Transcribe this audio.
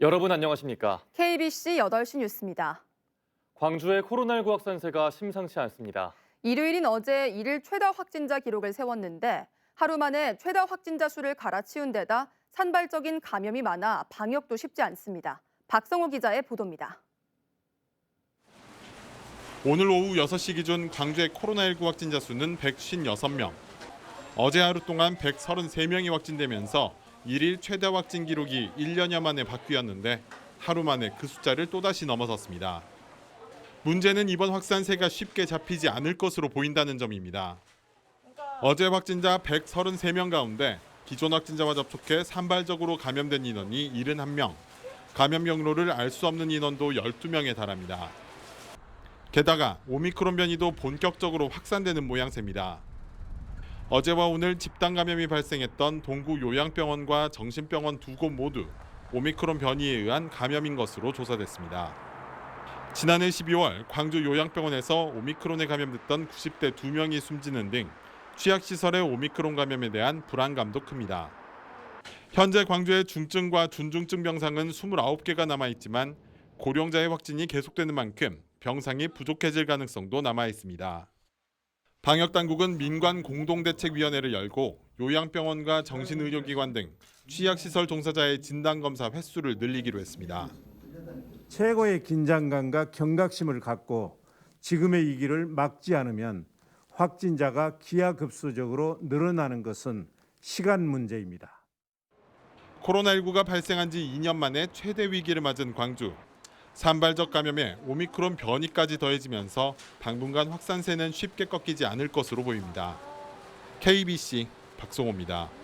여러분 안녕하십니까? KBC 8시 뉴스입니다. 광주의 코로나19 확산세가 심상치 않습니다. 일요일인 어제 일일 최다 확진자 기록을 세웠는데 하루 만에 최다 확진자 수를 갈아치운 데다 산발적인 감염이 많아 방역도 쉽지 않습니다. 박성호 기자의 보도입니다. 오늘 오후 6시 기준 광주의 코로나19 확진자 수는 156명. 어제 하루 동안 133명이 확진되면서 일일 최다 확진 기록이 1년여 만에 바뀌었는데 하루 만에 그 숫자를 또다시 넘어섰습니다. 문제는 이번 확산세가 쉽게 잡히지 않을 것으로 보인다는 점입니다. 어제 확진자 133명 가운데 기존 확진자와 접촉해 산발적으로 감염된 인원이 71명, 감염 경로를 알 수 없는 인원도 12명에 달합니다. 게다가 오미크론 변이도 본격적으로 확산되는 모양새입니다. 어제와 오늘 집단 감염이 발생했던 동구 요양병원과 정신병원 두 곳 모두 오미크론 변이에 의한 감염인 것으로 조사됐습니다. 지난해 12월 광주 요양병원에서 오미크론에 감염됐던 90대 2명이 숨지는 등 취약시설의 오미크론 감염에 대한 불안감도 큽니다. 현재 광주의 중증과 준중증 병상은 29개가 남아 있지만 고령자의 확진이 계속되는 만큼 병상이 부족해질 가능성도 남아 있습니다. 방역 당국은 민관 공동대책위원회를 열고 요양병원과 정신의료기관 등 취약시설 종사자의 진단 검사 횟수를 늘리기로 했습니다. 최고의 긴장감과 경각심을 갖고 지금의 이 길을 막지 않으면 확진자가 기하급수적으로 늘어나는 것은 시간 문제입니다. 코로나19가 발생한 지 2년 만에 최대 위기를 맞은 광주. 산발적 감염에 오미크론 변이까지 더해지면서 당분간 확산세는 쉽게 꺾이지 않을 것으로 보입니다. KBC 박송호입니다.